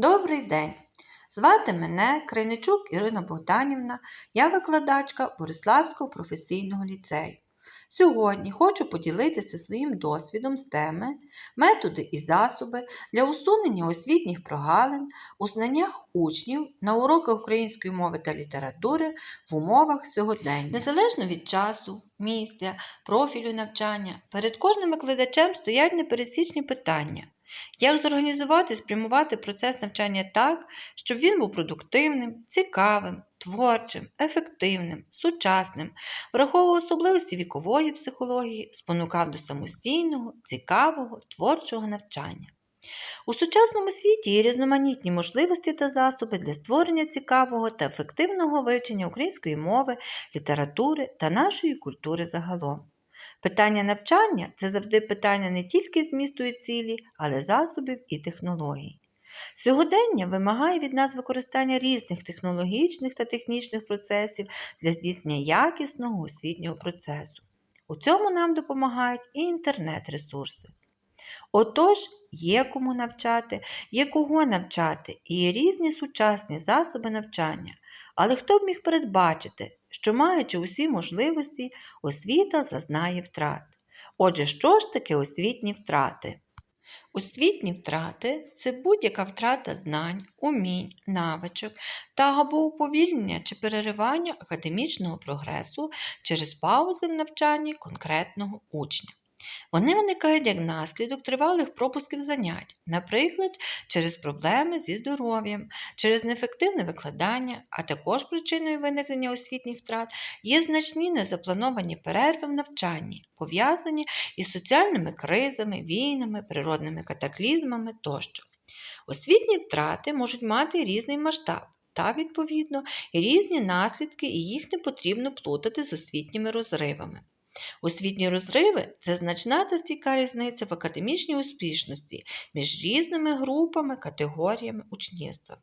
Добрий день! Звати мене Крайничук Ірина Богданівна, я викладачка Бориславського професійного ліцею. Сьогодні хочу поділитися своїм досвідом з теми методи і засоби для усунення освітніх прогалин у знаннях учнів на уроках української мови та літератури в умовах сьогодення. Незалежно від часу, місця, профілю навчання, перед кожним викладачем стоять непересічні питання. Як зорганізувати і спрямувати процес навчання так, щоб він був продуктивним, цікавим, творчим, ефективним, сучасним, враховував особливості вікової психології, спонукав до самостійного, цікавого, творчого навчання. У сучасному світі є різноманітні можливості та засоби для створення цікавого та ефективного вивчення української мови, літератури та нашої культури загалом. Питання навчання це завжди питання не тільки змісту і цілі, але засобів і технологій. Сьогодення вимагає від нас використання різних технологічних та технічних процесів для здійснення якісного освітнього процесу. У цьому нам допомагають і інтернет-ресурси. Отож, є кому навчати, є кого навчати, і є різні сучасні засоби навчання. Але хто б міг передбачити, що маючи усі можливості, освіта зазнає втрат. Отже, що ж таке освітні втрати? Освітні втрати це будь-яка втрата знань, умінь, навичок та або уповільнення чи переривання академічного прогресу через паузи в навчанні конкретного учня. Вони виникають як наслідок тривалих пропусків занять, наприклад, через проблеми зі здоров'ям, через неефективне викладання, а також причиною виникнення освітніх втрат є значні незаплановані перерви в навчанні, пов'язані із соціальними кризами, війнами, природними катаклізмами тощо. Освітні втрати можуть мати різний масштаб. Та, відповідно, різні наслідки, і їх не потрібно плутати з освітніми розривами. Освітні розриви це значна та стійка різниця в академічній успішності між різними групами, категоріями учнівства.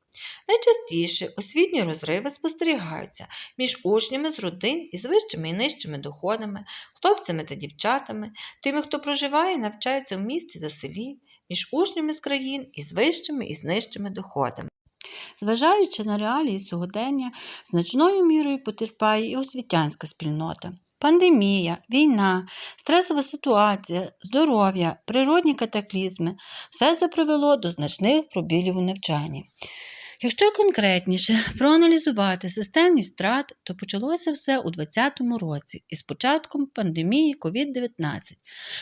Найчастіше освітні розриви спостерігаються між учнями з родин із вищими і нижчими доходами, хлопцями та дівчатами, тими, хто проживає і навчається в місті та селі, між учнями з країн із вищими і з нижчими доходами. Зважаючи на реалії сьогодення, значною мірою потерпає і освітянська спільнота. Пандемія, війна, стресова ситуація, здоров'я, природні катаклізми все це привело до значних пробілів у навчанні. Якщо конкретніше проаналізувати системність втрат, то почалося все у 2020 році із початком пандемії COVID-19,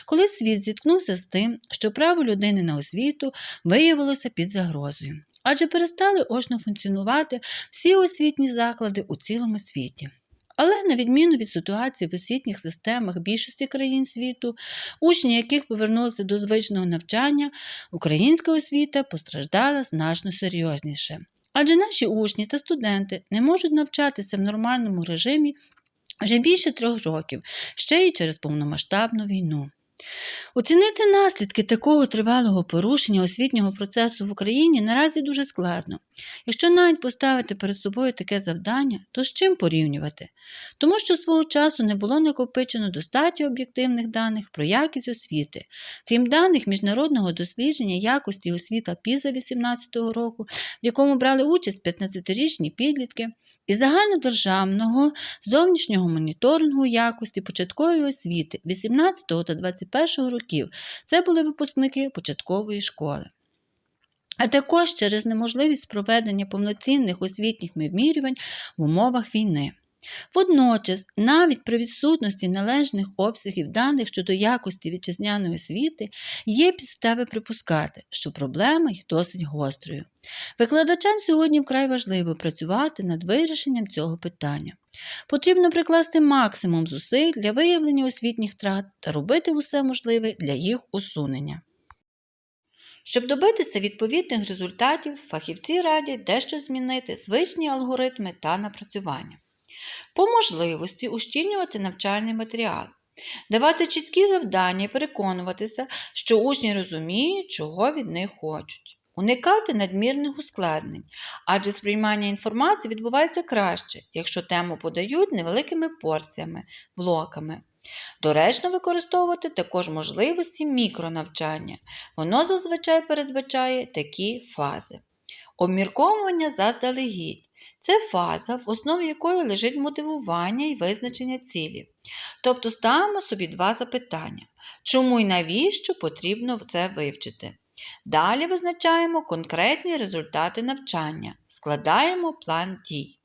коли світ зіткнувся з тим, що право людини на освіту виявилося під загрозою, адже перестали очно функціонувати всі освітні заклади у цілому світі. Але на відміну від ситуації в освітніх системах більшості країн світу, учні яких повернулися до звичного навчання, українська освіта постраждала значно серйозніше. Адже наші учні та студенти не можуть навчатися в нормальному режимі вже більше трьох років, ще й через повномасштабну війну. Оцінити наслідки такого тривалого порушення освітнього процесу в Україні наразі дуже складно. Якщо навіть поставити перед собою таке завдання, то з чим порівнювати? Тому що свого часу не було накопичено достатньо об'єктивних даних про якість освіти, крім даних міжнародного дослідження якості освіта ПІЗа 2018 року, в якому брали участь 15-річні підлітки, і загальнодержавного зовнішнього моніторингу якості початкової освіти 18 та 21 років. Це були випускники початкової школи а також через неможливість проведення повноцінних освітніх вимірювань в умовах війни. Водночас, навіть при відсутності належних обсягів даних щодо якості вітчизняної освіти, є підстави припускати, що проблема є досить гострою. Викладачам сьогодні вкрай важливо працювати над вирішенням цього питання. Потрібно прикласти максимум зусиль для виявлення освітніх втрат та робити усе можливе для їх усунення. Щоб добитися відповідних результатів, фахівці радять дещо змінити звичні алгоритми та напрацювання. По можливості ущільнювати навчальний матеріал, давати чіткі завдання і переконуватися, що учні розуміють, чого від них хочуть. Уникати надмірних ускладнень, адже сприймання інформації відбувається краще, якщо тему подають невеликими порціями, блоками. Доречно використовувати також можливості мікронавчання. Воно зазвичай передбачає такі фази. Обмірковування заздалегідь. Це фаза, в основі якої лежить мотивування і визначення цілі. Тобто ставимо собі два запитання: чому і навіщо потрібно це вивчити? Далі визначаємо конкретні результати навчання, складаємо план дій.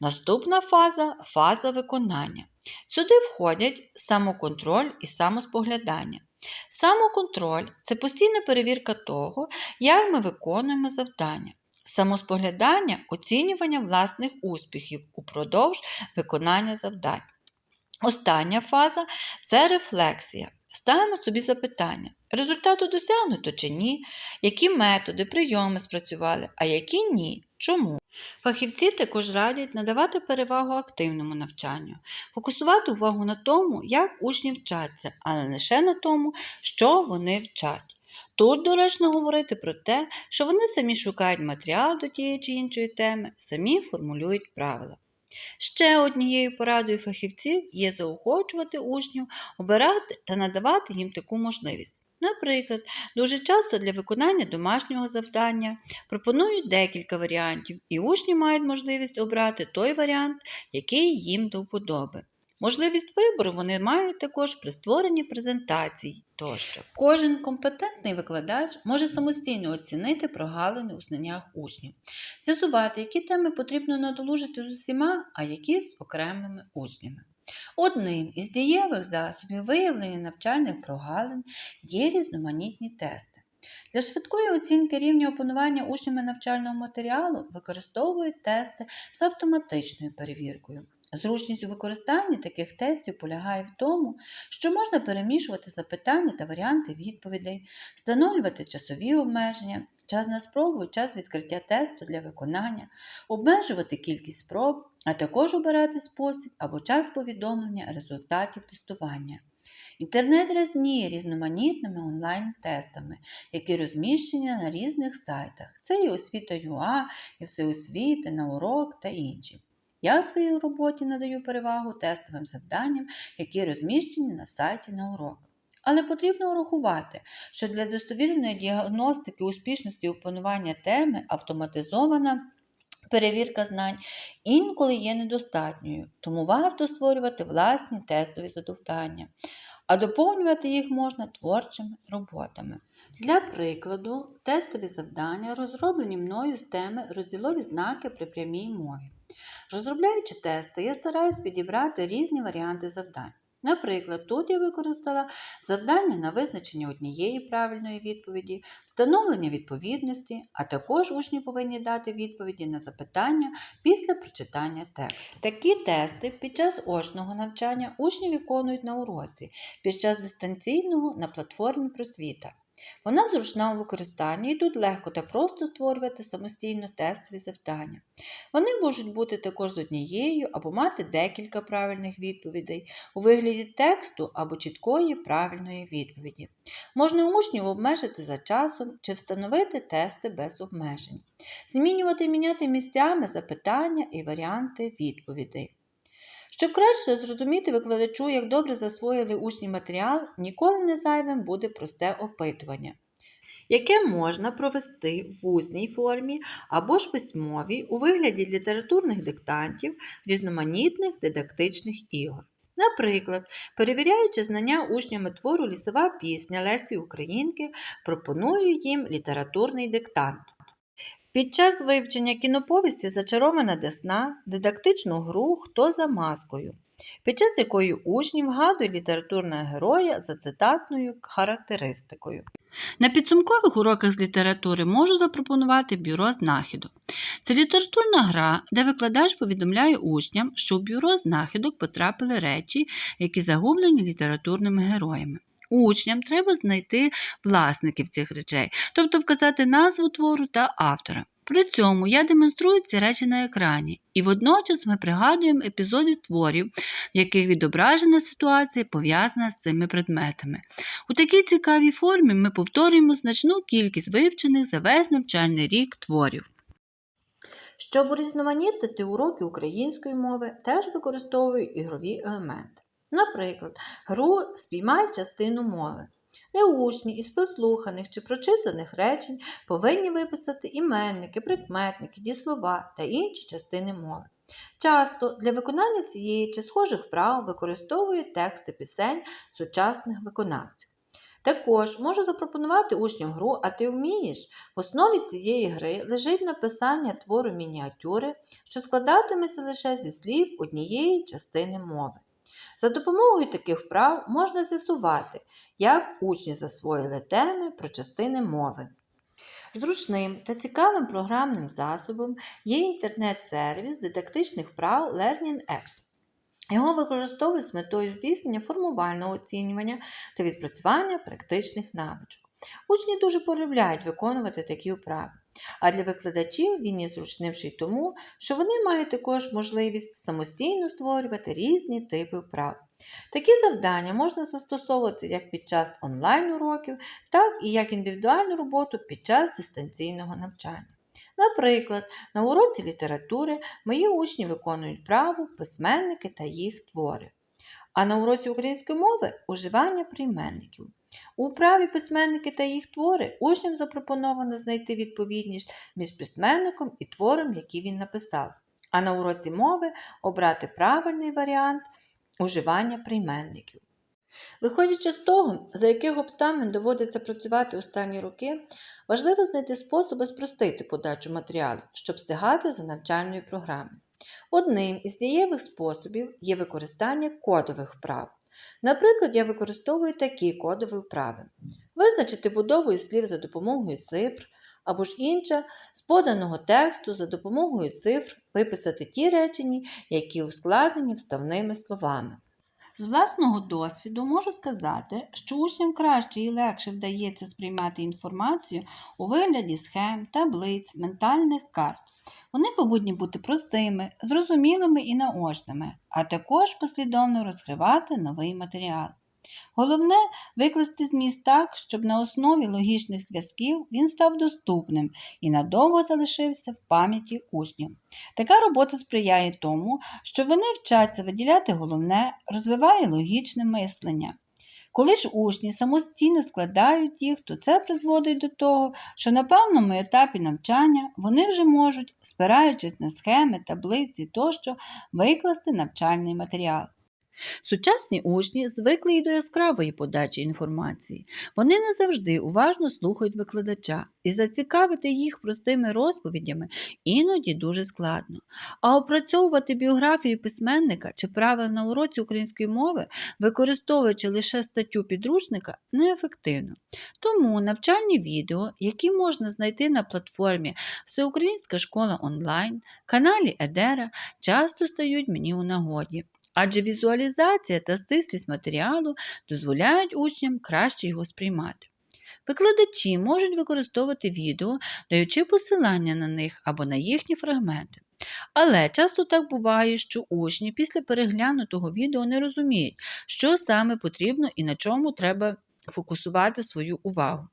Наступна фаза фаза виконання. Сюди входять самоконтроль і самоспоглядання. Самоконтроль це постійна перевірка того, як ми виконуємо завдання. Самоспоглядання оцінювання власних успіхів упродовж виконання завдань. Остання фаза це рефлексія. Ставимо собі запитання: результату досягнуто чи ні, які методи, прийоми спрацювали, а які ні. Чому? Фахівці також радять надавати перевагу активному навчанню, фокусувати увагу на тому, як учні вчаться, а не лише на тому, що вони вчать. Тут доречно говорити про те, що вони самі шукають матеріал до тієї чи іншої теми, самі формулюють правила. Ще однією порадою фахівців є заохочувати учнів, обирати та надавати їм таку можливість. Наприклад, дуже часто для виконання домашнього завдання пропонують декілька варіантів, і учні мають можливість обрати той варіант, який їм до вподоби. Можливість вибору вони мають також при створенні презентацій тощо. Кожен компетентний викладач може самостійно оцінити прогалини у знаннях учнів, з'ясувати, які теми потрібно надолужити з усіма, а які з окремими учнями. Одним із дієвих засобів виявлення навчальних прогалин є різноманітні тести. Для швидкої оцінки рівня опанування учнями навчального матеріалу використовують тести з автоматичною перевіркою. Зручність у використанні таких тестів полягає в тому, що можна перемішувати запитання та варіанти відповідей, встановлювати часові обмеження, час на спробу і час відкриття тесту для виконання, обмежувати кількість спроб, а також обирати спосіб або час повідомлення результатів тестування. Інтернет різніє різноманітними онлайн-тестами, які розміщені на різних сайтах. Це і освіта.ua, і всеосвіти, на урок та інші. Я в своїй роботі надаю перевагу тестовим завданням, які розміщені на сайті на урок. Але потрібно урахувати, що для достовірної діагностики успішності опанування теми автоматизована перевірка знань інколи є недостатньою, тому варто створювати власні тестові завдання, а доповнювати їх можна творчими роботами. Для прикладу, тестові завдання розроблені мною з теми розділові знаки при прямій мові. Розробляючи тести, я стараюсь підібрати різні варіанти завдань. Наприклад, тут я використала завдання на визначення однієї правильної відповіді, встановлення відповідності, а також учні повинні дати відповіді на запитання після прочитання тексту. Такі тести під час очного навчання учні виконують на уроці, під час дистанційного на платформі просвіта. Вона зручна у використанні і тут легко та просто створювати самостійно тестові завдання. Вони можуть бути також з однією або мати декілька правильних відповідей у вигляді тексту або чіткої правильної відповіді. Можна учнів обмежити за часом чи встановити тести без обмежень, змінювати і міняти місцями запитання і варіанти відповідей. Щоб краще зрозуміти викладачу, як добре засвоїли учні матеріал, ніколи не зайвим буде просте опитування, яке можна провести в усній формі або ж письмовій у вигляді літературних диктантів, різноманітних дидактичних ігор. Наприклад, перевіряючи знання учнями твору Лісова пісня Лесі Українки, пропоную їм літературний диктант. Під час вивчення кіноповісті Зачарована Десна дидактичну гру Хто за маскою, під час якої учні вгадують літературного героя за цитатною характеристикою. На підсумкових уроках з літератури можу запропонувати бюро знахідок. Це літературна гра, де викладач повідомляє учням, що в бюро знахідок потрапили речі, які загублені літературними героями. Учням треба знайти власників цих речей, тобто вказати назву твору та автора. При цьому я демонструю ці речі на екрані, і водночас ми пригадуємо епізоди творів, в яких відображена ситуація пов'язана з цими предметами. У такій цікавій формі ми повторюємо значну кількість вивчених за весь навчальний рік творів. Щоб урізноманітнити уроки української мови, теж використовую ігрові елементи. Наприклад, гру спіймай частину мови, де учні із прослуханих чи прочитаних речень повинні виписати іменники, прикметники, дієслова та інші частини мови. Часто для виконання цієї чи схожих вправ використовують тексти пісень сучасних виконавців. Також можу запропонувати учням гру, а ти вмієш. В основі цієї гри лежить написання твору мініатюри, що складатиметься лише зі слів однієї частини мови. За допомогою таких вправ можна з'ясувати, як учні засвоїли теми про частини мови. Зручним та цікавим програмним засобом є інтернет-сервіс дидактичних вправ LearningX. Його використовують з метою здійснення формувального оцінювання та відпрацювання практичних навичок. Учні дуже полюбляють виконувати такі вправи, а для викладачів він є зручним тому, що вони мають також можливість самостійно створювати різні типи вправ. Такі завдання можна застосовувати як під час онлайн-уроків, так і як індивідуальну роботу під час дистанційного навчання. Наприклад, на уроці літератури мої учні виконують праву, письменники та їх твори. А на уроці української мови уживання прийменників. У праві письменники та їх твори учням запропоновано знайти відповідність між письменником і твором, який він написав. А на уроці мови обрати правильний варіант уживання прийменників. Виходячи з того, за яких обставин доводиться працювати останні роки, важливо знайти способи спростити подачу матеріалу, щоб встигати за навчальною програмою. Одним із дієвих способів є використання кодових вправ. Наприклад, я використовую такі кодові вправи: визначити будовою слів за допомогою цифр, або ж інша з поданого тексту за допомогою цифр виписати ті речення, які ускладнені вставними словами. З власного досвіду можу сказати, що учням краще і легше вдається сприймати інформацію у вигляді схем, таблиць, ментальних карт. Вони повинні бути простими, зрозумілими і наочними, а також послідовно розкривати новий матеріал. Головне викласти зміст так, щоб на основі логічних зв'язків він став доступним і надовго залишився в пам'яті учнів. Така робота сприяє тому, що вони вчаться виділяти головне, розвиває логічне мислення. Коли ж учні самостійно складають їх, то це призводить до того, що на певному етапі навчання вони вже можуть, спираючись на схеми, таблиці тощо, викласти навчальний матеріал. Сучасні учні звикли й до яскравої подачі інформації. Вони не завжди уважно слухають викладача, і зацікавити їх простими розповідями іноді дуже складно. А опрацьовувати біографію письменника чи правила на уроці української мови, використовуючи лише статтю підручника, неефективно. Тому навчальні відео, які можна знайти на платформі Всеукраїнська школа онлайн, каналі Едера, часто стають мені у нагоді адже візуалізація та стислість матеріалу дозволяють учням краще його сприймати. Викладачі можуть використовувати відео, даючи посилання на них або на їхні фрагменти. Але часто так буває, що учні після переглянутого відео не розуміють, що саме потрібно і на чому треба фокусувати свою увагу.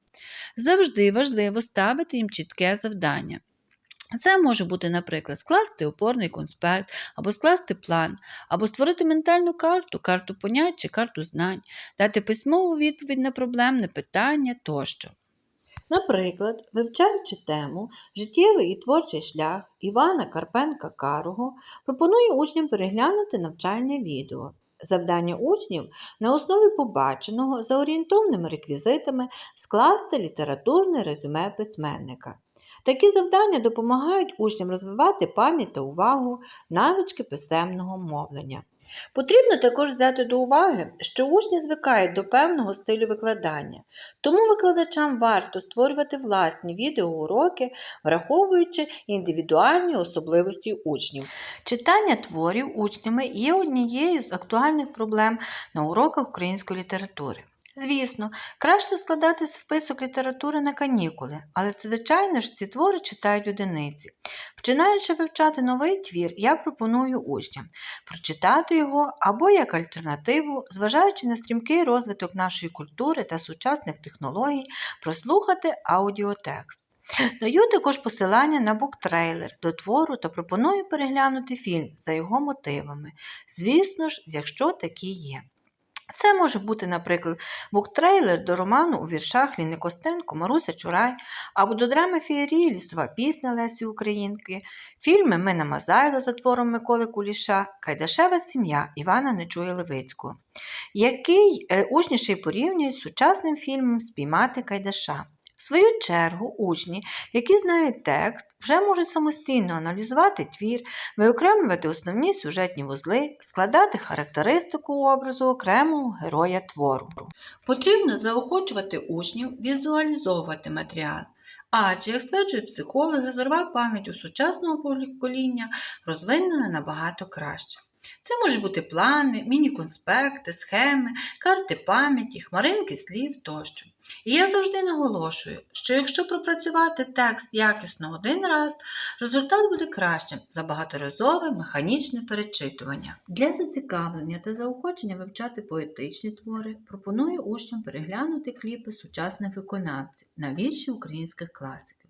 Завжди важливо ставити їм чітке завдання. Це може бути, наприклад, скласти опорний конспект, або скласти план, або створити ментальну карту, карту понять чи карту знань, дати письмову відповідь на проблемне питання тощо. Наприклад, вивчаючи тему Життєвий і творчий шлях Івана Карпенка Карого, пропоную учням переглянути навчальне відео. Завдання учнів на основі побаченого за орієнтовними реквізитами скласти літературне резюме письменника. Такі завдання допомагають учням розвивати пам'ять та увагу, навички писемного мовлення. Потрібно також взяти до уваги, що учні звикають до певного стилю викладання, тому викладачам варто створювати власні відеоуроки, враховуючи індивідуальні особливості учнів. Читання творів учнями є однією з актуальних проблем на уроках української літератури. Звісно, краще складати список літератури на канікули, але звичайно ж ці твори читають одиниці. Починаючи вивчати новий твір, я пропоную учням прочитати його або як альтернативу, зважаючи на стрімкий розвиток нашої культури та сучасних технологій, прослухати аудіотекст. Даю також посилання на буктрейлер до твору та пропоную переглянути фільм за його мотивами. Звісно ж, якщо такі є. Це може бути, наприклад, буктрейлер до роману у віршах Ліни Костенко, Маруся Чурай, або до драми феєрії Лісова пісня Лесі Українки, фільми Мина Мазайло за твором Миколи Куліша, Кайдашева сім'я Івана Нечуя Левицького, який учніший порівнює з сучасним фільмом Спіймати Кайдаша. В свою чергу, учні, які знають текст, вже можуть самостійно аналізувати твір, виокремлювати основні сюжетні вузли, складати характеристику образу окремого героя твору. Потрібно заохочувати учнів візуалізовувати матеріал. Адже, як стверджують психологи, зорова пам'ять у сучасного покоління розвинена набагато краще. Це можуть бути плани, міні-конспекти, схеми, карти пам'яті, хмаринки слів тощо. І я завжди наголошую, що якщо пропрацювати текст якісно один раз, результат буде кращим за багаторазове механічне перечитування. Для зацікавлення та заохочення вивчати поетичні твори пропоную учням переглянути кліпи сучасних виконавців на вірші українських класиків.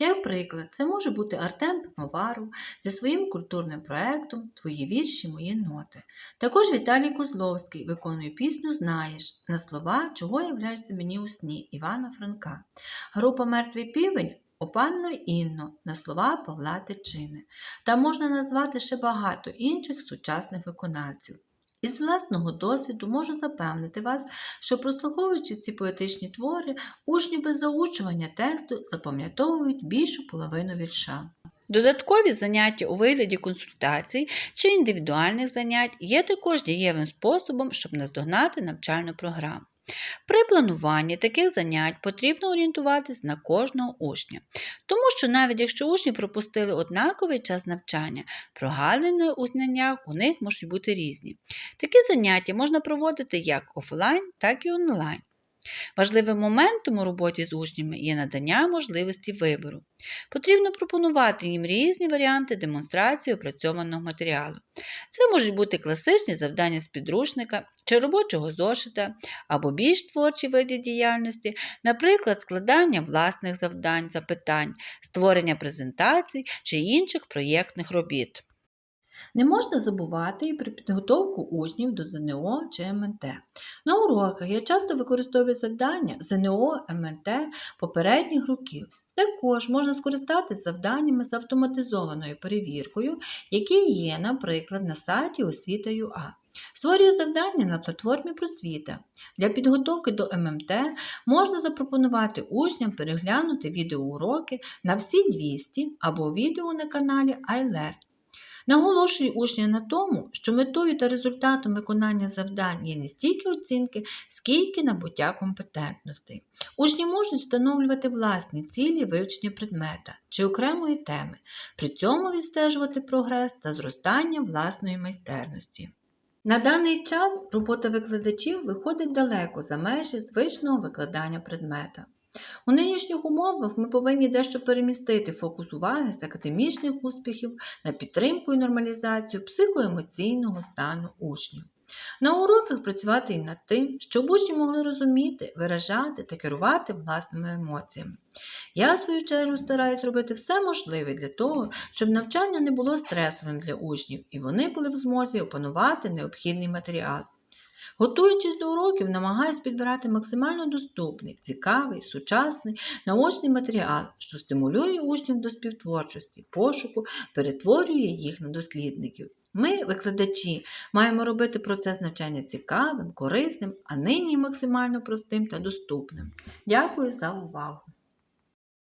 Як приклад, це може бути Артем Пивоваров зі своїм культурним проектом Твої вірші, мої ноти. Також Віталій Козловський виконує пісню Знаєш на слова Чого являєшся мені у сні Івана Франка. Група Мертвий півень Опанно Інно на слова Павла Тичини. Та можна назвати ще багато інших сучасних виконавців. Із власного досвіду можу запевнити вас, що прослуховуючи ці поетичні твори, учні без заучування тексту запам'ятовують більшу половину вірша. Додаткові заняття у вигляді консультацій чи індивідуальних занять є також дієвим способом, щоб наздогнати навчальну програму. При плануванні таких занять потрібно орієнтуватись на кожного учня, тому що навіть якщо учні пропустили однаковий час навчання, прогалини у знаннях у них можуть бути різні. Такі заняття можна проводити як офлайн, так і онлайн. Важливим моментом у роботі з учнями є надання можливості вибору. Потрібно пропонувати їм різні варіанти демонстрації опрацьованого матеріалу. Це можуть бути класичні завдання з підручника чи робочого зошита, або більш творчі види діяльності, наприклад, складання власних завдань, запитань, створення презентацій чи інших проєктних робіт. Не можна забувати і про підготовку учнів до ЗНО чи МНТ. На уроках я часто використовую завдання ЗНО, МНТ попередніх років. Також можна скористатися завданнями з автоматизованою перевіркою, які є, наприклад, на сайті освіта.ua. Створюю завдання на платформі просвіта. Для підготовки до ММТ можна запропонувати учням переглянути відеоуроки на всі 200 або відео на каналі iLearn. Наголошую учням на тому, що метою та результатом виконання завдань є не стільки оцінки, скільки набуття компетентностей. Учні можуть встановлювати власні цілі вивчення предмета чи окремої теми, при цьому відстежувати прогрес та зростання власної майстерності. На даний час робота викладачів виходить далеко за межі звичного викладання предмета. У нинішніх умовах ми повинні дещо перемістити фокус уваги з академічних успіхів на підтримку і нормалізацію психоемоційного стану учнів. На уроках працювати і над тим, щоб учні могли розуміти, виражати та керувати власними емоціями. Я, в свою чергу, стараюсь робити все можливе для того, щоб навчання не було стресовим для учнів і вони були в змозі опанувати необхідний матеріал. Готуючись до уроків, намагаюсь підбирати максимально доступний, цікавий, сучасний, наочний матеріал, що стимулює учнів до співтворчості, пошуку, перетворює їх на дослідників. Ми, викладачі, маємо робити процес навчання цікавим, корисним, а нині максимально простим та доступним. Дякую за увагу!